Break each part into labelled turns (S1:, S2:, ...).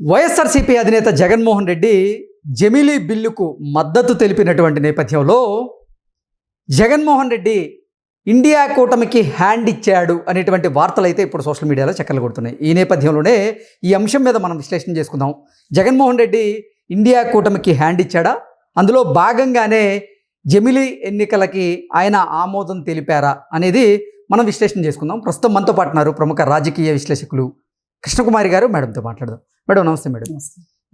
S1: వైఎస్ఆర్సీపీ అధినేత జగన్మోహన్ రెడ్డి జమిలీ బిల్లుకు మద్దతు తెలిపినటువంటి నేపథ్యంలో జగన్మోహన్ రెడ్డి ఇండియా కూటమికి హ్యాండ్ ఇచ్చాడు అనేటువంటి వార్తలు అయితే ఇప్పుడు సోషల్ మీడియాలో చక్కర్లు కొడుతున్నాయి. ఈ నేపథ్యంలోనే ఈ అంశం మీద మనం విశ్లేషణ చేసుకుందాం. జగన్మోహన్ రెడ్డి ఇండియా కూటమికి హ్యాండ్ ఇచ్చాడా? అందులో భాగంగానే జమిలీ ఎన్నికలకి ఆయన ఆమోదం తెలిపారా అనేది మనం విశ్లేషణ చేసుకుందాం. ప్రస్తుతం మనతో పాటున్నారు ప్రముఖ రాజకీయ విశ్లేషకులు కృష్ణకుమారి గారు. మేడంతో మాట్లాడదాం. మేడం నమస్తే మేడం.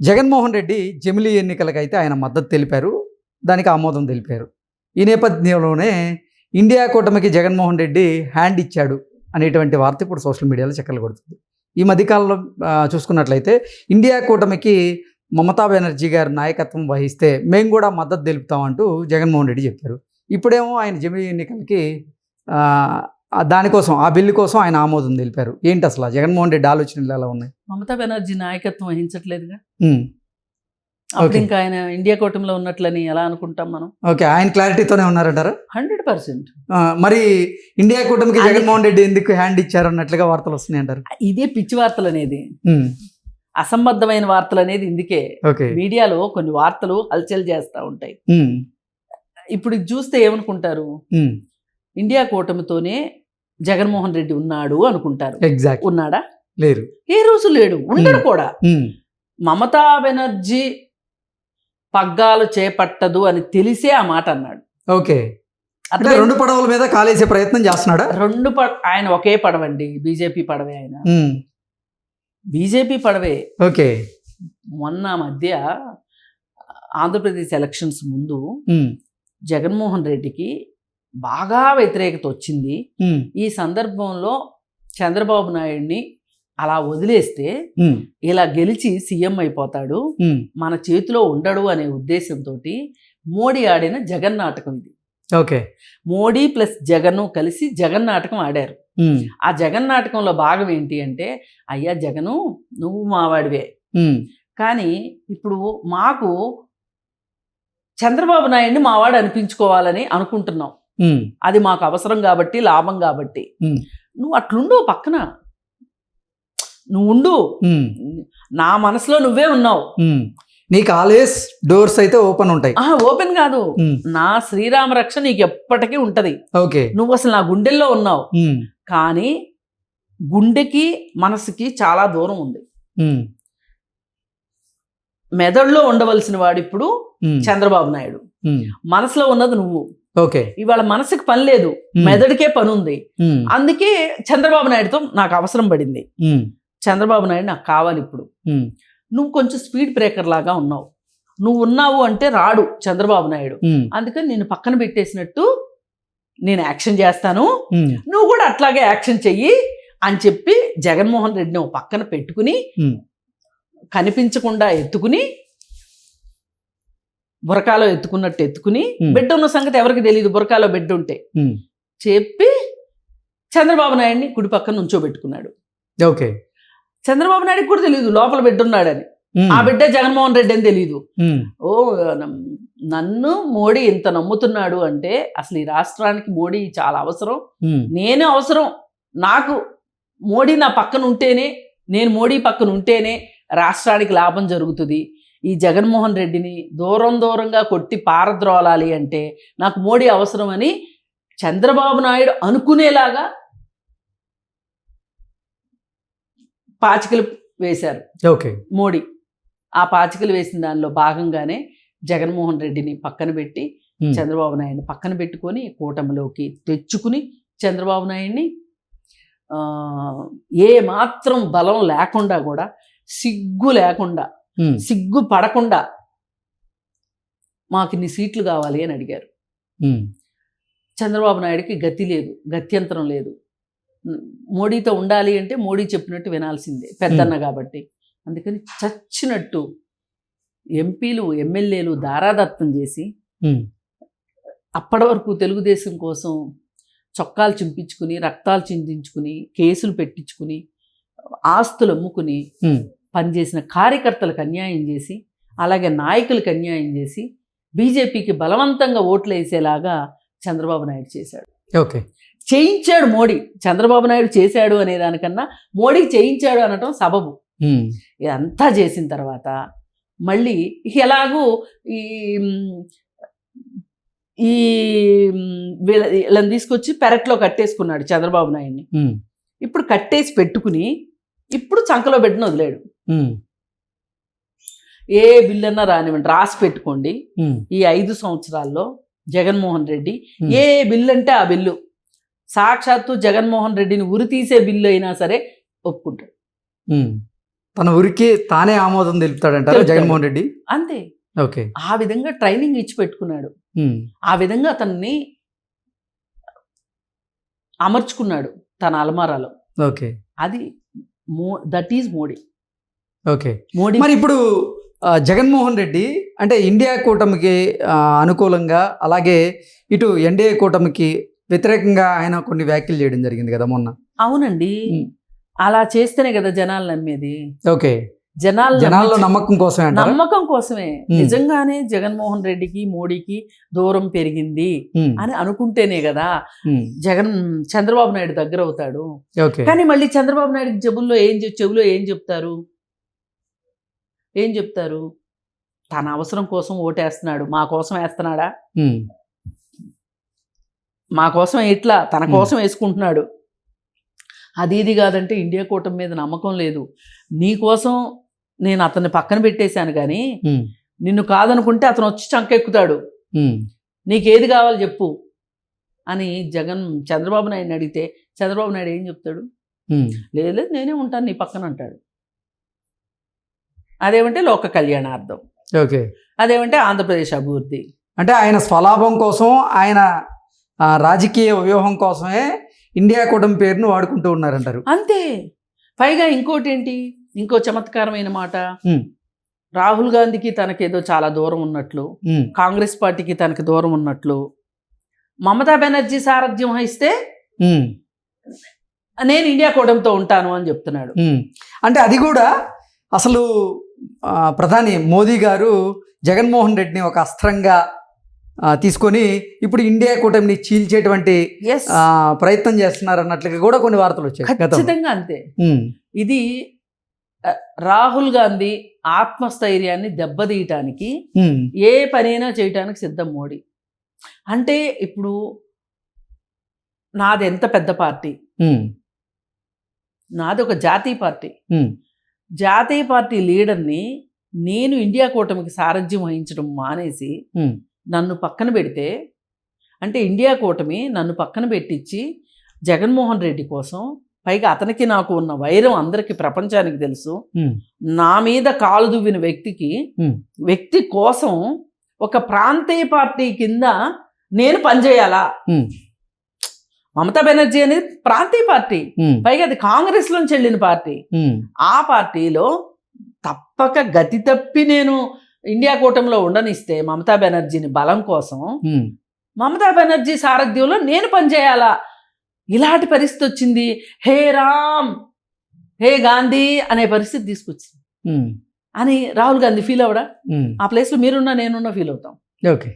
S1: జగన్మోహన్ రెడ్డి జమిలీ ఎన్నికలకు అయితే ఆయన మద్దతు తెలిపారు దానికి ఆమోదం తెలిపారు. ఈ నేపథ్యంలోనే ఇండియా కూటమికి జగన్మోహన్ రెడ్డి హ్యాండ్ ఇచ్చాడు అనేటువంటి వార్త ఇప్పుడు సోషల్ మీడియాలో చక్కర్లు కొడుతుంది. ఈ మధ్యకాలంలో చూసుకున్నట్లయితే ఇండియా కూటమికి మమతా బెనర్జీ గారు నాయకత్వం వహిస్తే మేము కూడా మద్దతు తెలుపుతామంటూ జగన్మోహన్ రెడ్డి చెప్పారు. ఇప్పుడేమో ఆయన జమిలీ ఎన్నికలకి దానికోసం ఆ బిల్లు కోసం ఆయన ఆమోదం తెలిపారు. ఏంటి అసలు జగన్మోహన్ రెడ్డి ఆలోచనలు ఎలా ఉన్నాయి?
S2: మమతా బెనర్జీ నాయకత్వం వహించట్లేదుగా. అప్పుడు. ఇంకా ఆయన ఇండియా కూటమిలో ఉన్నట్లని ఎలా అనుకుంటాం మనం?
S1: ఓకే ఆయన క్లారిటీతోనే ఉన్నారంటారా?
S2: Hundred percent.
S1: మరి ఇండియా కూటమికి జగన్మోహన్ రెడ్డి ఎందుకు హ్యాండ్ ఇచ్చారు అన్నట్లుగా వార్తలు వస్తున్నాయి అంటారు?
S2: ఇదే పిచ్చి వార్తలు అనేది. అసంబద్ధమైన వార్తలు అనేది ఇందుకే. మీడియాలో కొన్ని వార్తలు హల్చల్ చేస్తూ ఉంటాయి. ఇప్పుడు చూస్తే ఏమనుకుంటారు? ఇండియా కూటమితోనే జగన్మోహన్ రెడ్డి ఉన్నాడు అనుకుంటారు.
S1: ఎగ్జాక్ట్
S2: ఉన్నాడా?
S1: లేరు.
S2: ఏ రోజు లేడు. ఉండడు కూడా. మమతా బెనర్జీ పగ్గాలు చేపట్టదు అని తెలిసే ఆ మాట అన్నాడు.
S1: ఓకే. అంటే? రెండు పడవల మీద కాలేసే ప్రయత్నం చేస్తున్నాడా?
S2: రెండు పడ ఆయన ఒకే పడవండి. బీజేపీ పడవే ఆయన. బీజేపీ పడవే.
S1: ఓకే.
S2: మొన్న మధ్య ఆంధ్రప్రదేశ్ ఎలక్షన్స్ ముందు జగన్మోహన్ రెడ్డికి బాగా వ్యతిరేకత వచ్చింది. ఈ సందర్భంలో చంద్రబాబు నాయుడిని అలా వదిలేస్తే ఇలా గెలిచి సీఎం అయిపోతాడు. మన చేతిలో ఉండడు అనే ఉద్దేశంతో మోడీ ఆడిన జగన్ నాటకం ఇది.
S1: ఓకే.
S2: మోడీ ప్లస్ జగన్ కలిసి జగన్ నాటకం ఆడారు. ఆ జగన్ నాటకంలో భాగం ఏంటి అంటే అయ్యా జగను నువ్వు మావాడివే. కానీ ఇప్పుడు మాకు చంద్రబాబు నాయుడిని మావాడు అనిపించుకోవాలని అనుకుంటున్నాం. అది మాకు అవసరం కాబట్టి లాభం కాబట్టి. నువ్వు అట్లుండు పక్కన. నువ్వు ఉండు. నా మనసులో నువ్వే ఉన్నావు.
S1: నీకు ఆల్వేస్ డోర్స్ అయితే ఓపెన్ ఉంటాయి.
S2: ఓపెన్ కాదు. నా శ్రీరామ రక్ష నీకు ఎప్పటికీ ఉంటది.
S1: ఓకే.
S2: నువ్వు అసలు నా గుండెల్లో ఉన్నావు. కానీ గుండెకి మనసుకి చాలా దూరం ఉంది. మెదడులో ఉండవలసిన వాడు ఇప్పుడు చంద్రబాబు నాయుడు. మనసులో ఉన్నది నువ్వు.
S1: ఓకే.
S2: ఇవాళ మనసుకి పని లేదు మెదడుకే పని ఉంది అందుకే చంద్రబాబు నాయుడుతో నాకు అవసరం పడింది. చంద్రబాబు నాయుడు నాకు కావాలి ఇప్పుడు నువ్వు కొంచెం స్పీడ్ బ్రేకర్ లాగా ఉన్నావు. నువ్వు ఉన్నావు అంటే రాడు చంద్రబాబు నాయుడు. అందుకని నేను పక్కన పెట్టేసినట్టు నేను యాక్షన్ చేస్తాను. నువ్వు కూడా అట్లాగే యాక్షన్ చెయ్యి అని చెప్పి జగన్మోహన్ రెడ్డిని పక్కన పెట్టుకుని. కనిపించకుండా ఎత్తుకుని బురకాలో ఎత్తుకున్నట్టు ఎత్తుకుని. బిడ్డ ఉన్న సంగతి ఎవరికి తెలియదు బురకాలో బిడ్డ ఉంటే చెప్పి చంద్రబాబు నాయుడిని కుడి పక్కన నుంచోబెట్టుకున్నాడు.
S1: ఓకే.
S2: చంద్రబాబు నాయుడికి కూడా తెలియదు లోపల బిడ్డ ఉన్నాడని ఆ బిడ్డ జగన్మోహన్ రెడ్డి అని తెలియదు ఓ నన్ను మోడీ ఇంత నమ్ముతున్నాడు అంటే అసలు ఈ రాష్ట్రానికి మోడీ చాలా అవసరం. నేను అవసరం. నాకు మోడీ నా పక్కన ఉంటేనే నేను మోడీ పక్కన ఉంటేనే రాష్ట్రానికి లాభం జరుగుతుంది. ఈ జగన్మోహన్ రెడ్డిని దూరం దూరంగా కొట్టి పారద్రోలాలి అంటే నాకు మోడీ అవసరమని చంద్రబాబు నాయుడు అనుకునేలాగా పాచికలు వేశారు
S1: ఓకే.
S2: మోడీ. ఆ పాచికలు వేసిన దానిలో భాగంగానే జగన్మోహన్ రెడ్డిని పక్కన పెట్టి చంద్రబాబు నాయుడిని పక్కన పెట్టుకొని కూటమిలోకి తెచ్చుకుని చంద్రబాబు నాయుడిని ఏ మాత్రం బలం లేకుండా కూడా సిగ్గు లేకుండా సిగ్గు పడకుండా మాకు ఇన్ని సీట్లు కావాలి అని అడిగారు. చంద్రబాబు నాయుడికి గతి లేదు గత్యంతరం లేదు. మోడీతో ఉండాలి అంటే మోడీ చెప్పినట్టు వినాల్సిందే పెద్దన్న కాబట్టి. అందుకని చచ్చినట్టు ఎంపీలు ఎమ్మెల్యేలు దారాదత్తం చేసి అప్పటి వరకు తెలుగుదేశం కోసం చొక్కాలు చింపించుకుని రక్తాలు చిందించుకుని కేసులు పెట్టించుకుని ఆస్తులు అమ్ముకుని పనిచేసిన కార్యకర్తలకు అన్యాయం చేసి అలాగే నాయకులకు అన్యాయం చేసి బీజేపీకి బలవంతంగా ఓట్లు వేసేలాగా చంద్రబాబు నాయుడు చేశాడు.
S1: ఓకే.
S2: చేయించాడు మోడీ. చంద్రబాబు నాయుడు చేశాడు అనే దానికన్నా మోడీ చేయించాడు అనటం సబబు. ఇదంతా చేసిన తర్వాత మళ్ళీ ఎలాగూ ఈ ఈ వీళ్ళని తీసుకొచ్చి పెరట్లో కట్టేసుకున్నాడు చంద్రబాబు నాయుడిని. ఇప్పుడు కట్టేసి పెట్టుకుని ఇప్పుడు చంకలో పెట్టిన వదిలేడు. ఏ బిల్ అన్నా రానివ్వండి రాసి పెట్టుకోండి. ఈ ఐదు సంవత్సరాల్లో జగన్మోహన్ రెడ్డి. ఏ బిల్లు అంటే ఆ బిల్లు. సాక్షాత్తు జగన్మోహన్ రెడ్డిని ఉరి తీసే బిల్లు అయినా సరే ఒప్పుకుంటాడు.
S1: తన ఊరికి తానే ఆమోదం తెలుపుతాడంటారా
S2: తెలుపుతాడు.
S1: జగన్మోహన్ రెడ్డి?
S2: అంతే.
S1: ఓకే.
S2: ఆ విధంగా ట్రైనింగ్ ఇచ్చి పెట్టుకున్నాడు. ఆ విధంగా అతన్ని అమర్చుకున్నాడు తన అలమారాలో.
S1: ఓకే.
S2: అది మో that is Modi.
S1: Okay.
S2: Modi
S1: మరి ఇప్పుడు జగన్మోహన్ రెడ్డి అంటే ఇండియా కూటమికి అనుకూలంగా అలాగే ఇటు ఎన్డీఏ కూటమికి వ్యతిరేకంగా ఆయన కొన్ని వ్యాఖ్యలు చేయడం జరిగింది కదా మొన్న.
S2: అవునండి. అలా చేస్తేనే కదా జనాలు నమ్మేది.
S1: ఓకే.
S2: జనాలు
S1: జనాల్లో నమ్మకం కోసమే
S2: నమ్మకం కోసమే. నిజంగానే జగన్మోహన్ రెడ్డికి మోడీకి దూరం పెరిగింది అని అనుకుంటేనే కదా జగన్ చంద్రబాబు నాయుడు దగ్గర అవుతాడు. కానీ మళ్ళీ చంద్రబాబు నాయుడు జబుల్లో ఏం చెవులో ఏం చెప్తారు? ఏం చెప్తారు? తన అవసరం కోసం ఓటేస్తున్నాడు. మా కోసం వేస్తున్నాడా? మా కోసం ఇట్లా తన. కోసం వేసుకుంటున్నాడు. అది ఇది కాదంటే ఇండియా కూటమి మీద నమ్మకం లేదు. నీ కోసం నేను అతన్ని పక్కన పెట్టేశాను కానీ నిన్ను కాదనుకుంటే అతను వచ్చి చంకెక్కుతాడు. నీకేది కావాలి చెప్పు. అని జగన్ చంద్రబాబు నాయుడిని అడిగితే చంద్రబాబు నాయుడు ఏం చెప్తాడు? లేదు లేదు నేనే ఉంటాను నీ పక్కన అంటాడు. అదేమంటే లోక కళ్యాణార్థం.
S1: ఓకే.
S2: అదేమంటే ఆంధ్రప్రదేశ్ అభివృద్ధి.
S1: అంటే ఆయన స్వలాభం కోసం ఆయన రాజకీయ వ్యూహం కోసమే ఇండియా కూటమి పేరును వాడుకుంటూ ఉన్నారంటారు.
S2: అంతే. పైగా ఇంకోటి ఏంటి ఇంకో చమత్కారమైన మాట. రాహుల్ గాంధీకి తనకేదో చాలా దూరం ఉన్నట్లు కాంగ్రెస్ పార్టీకి తనకి దూరం ఉన్నట్లు. మమతా బెనర్జీ సారథ్యం వహిస్తే నేను ఇండియా కూటమితో ఉంటాను అని చెప్తున్నాడు.
S1: అంటే అది కూడా అసలు ప్రధాని మోదీ గారు జగన్మోహన్ రెడ్డిని ఒక అస్త్రంగా తీసుకొని ఇప్పుడు ఇండియా కూటమిని చీల్చేటువంటి ప్రయత్నం చేస్తున్నారు అన్నట్లుగా కూడా కొన్ని వార్తలు వచ్చాయి.
S2: ఖచ్చితంగా అంతే. ఇది రాహుల్ గాంధీ ఆత్మస్థైర్యాన్ని దెబ్బతీయటానికి ఏ పనైనా చేయటానికి సిద్ధం మోడీ. అంటే ఇప్పుడు నాది ఎంత పెద్ద పార్టీ? నాది ఒక జాతీయ పార్టీ. జాతీయ పార్టీ లీడర్ని నేను ఇండియా కూటమికి సారథ్యం వహించడం మానేసి నన్ను పక్కన పెడితే అంటే ఇండియా కూటమి నన్ను పక్కన పెట్టించి జగన్మోహన్ రెడ్డి కోసం పైగా అతనికి నాకు ఉన్న వైరం అందరికీ ప్రపంచానికి తెలుసు. నా మీద కాలు దువ్విన వ్యక్తికి. వ్యక్తి కోసం ఒక ప్రాంతీయ పార్టీ కింద నేను పనిచేయాలా? మమతా బెనర్జీ అనేది ప్రాంతీయ పార్టీ. పైగా అది కాంగ్రెస్ నుంచి వెళ్ళిన పార్టీ. ఆ పార్టీలో తప్పక గతి తప్పి నేను ఇండియా కూటమిలో ఉండనిస్తే మమతా బెనర్జీని బలం కోసం మమతా బెనర్జీ సారథ్యంలో నేను పనిచేయాలా? ఇలాంటి పరిస్థితి వచ్చింది. హే రామ్ హే గాంధీ అనే పరిస్థితి తీసుకొచ్చింది. అని రాహుల్ గాంధీ ఫీల్ అవడా ఆ ప్లేస్లో మీరున్నా నేనున్నా ఫీల్ అవుతాం.
S1: ఓకే.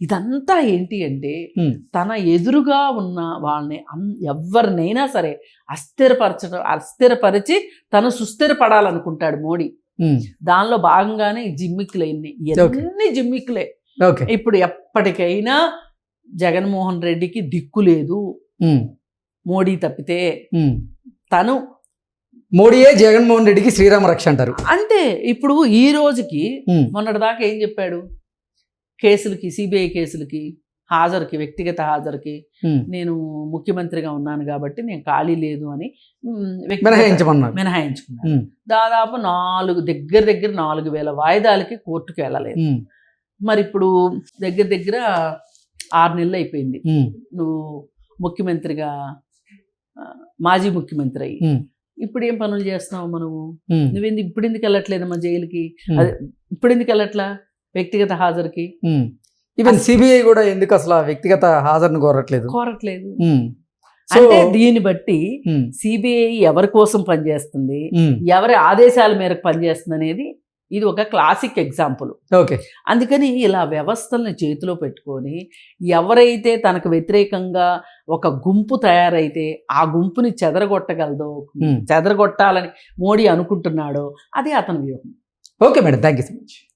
S2: ఇదంతా ఏంటి అంటే. తన ఎదురుగా ఉన్న వాళ్ళని ఎవరినైనా సరే అస్థిరపరచడం అస్థిరపరిచి తను సుస్థిరపడాలనుకుంటాడు మోడీ. దానిలో భాగంగానే ఈ. ఎన్ని జిమ్మిక్కులే.
S1: ఓకే.
S2: ఇప్పుడు ఎప్పటికైనా జగన్మోహన్ రెడ్డికి దిక్కు లేదు. మోడీ తప్పితే. తను
S1: మోడీయే జగన్మోహన్ రెడ్డికి శ్రీరామ రక్ష అంటారు.
S2: అంటే ఇప్పుడు ఈ రోజుకి మొన్నటిదాకా ఏం చెప్పాడు? కేసులకి సిబిఐ కేసులకి హాజరుకి వ్యక్తిగత హాజరుకి. నేను ముఖ్యమంత్రిగా ఉన్నాను కాబట్టి నేను ఖాళీ లేదు అని మ్, వ్యక్తిగత-
S1: మినహాయించమన్నారు
S2: మినహాయించుకున్నాను దాదాపు నాలుగు దగ్గర దగ్గర నాలుగు వేల వాయిదాలకి కోర్టుకు వెళ్ళలేదు. మరి ఇప్పుడు దగ్గర దగ్గర ఆరు నెలలు అయిపోయింది. నువ్వు ముఖ్యమంత్రిగా మాజీ ముఖ్యమంత్రి అయ్యి. ఇప్పుడు ఏం పనులు చేస్తున్నావు మనము? నువ్వేంది ఇప్పుడు ఎందుకు వెళ్ళట్లేదమ్మా జైలుకి? ఇప్పుడు ఎందుకు వెళ్ళట్లా వ్యక్తిగత హాజరుకి.
S1: ఈవెన్ సిబిఐ కూడా ఎందుకు అసలు వ్యక్తిగత హాజరును కోరట్లేదు?
S2: కోరట్లేదు. అంటే దీన్ని బట్టి సిబిఐ ఎవరి కోసం పనిచేస్తుంది? ఎవరి ఆదేశాల మేరకు పనిచేస్తుంది అనేది ఇది ఒక క్లాసిక్ ఎగ్జాంపుల్
S1: ఓకే.
S2: అందుకని ఇలా వ్యవస్థల్ని చేతిలో పెట్టుకొని ఎవరైతే తనకు వ్యతిరేకంగా ఒక గుంపు తయారైతే ఆ గుంపుని చెదరగొట్టగలదో. చెదరగొట్టాలని మోడీ అనుకుంటున్నాడో అది అతని వ్యూహం.
S1: Okay madam. Thank you so much.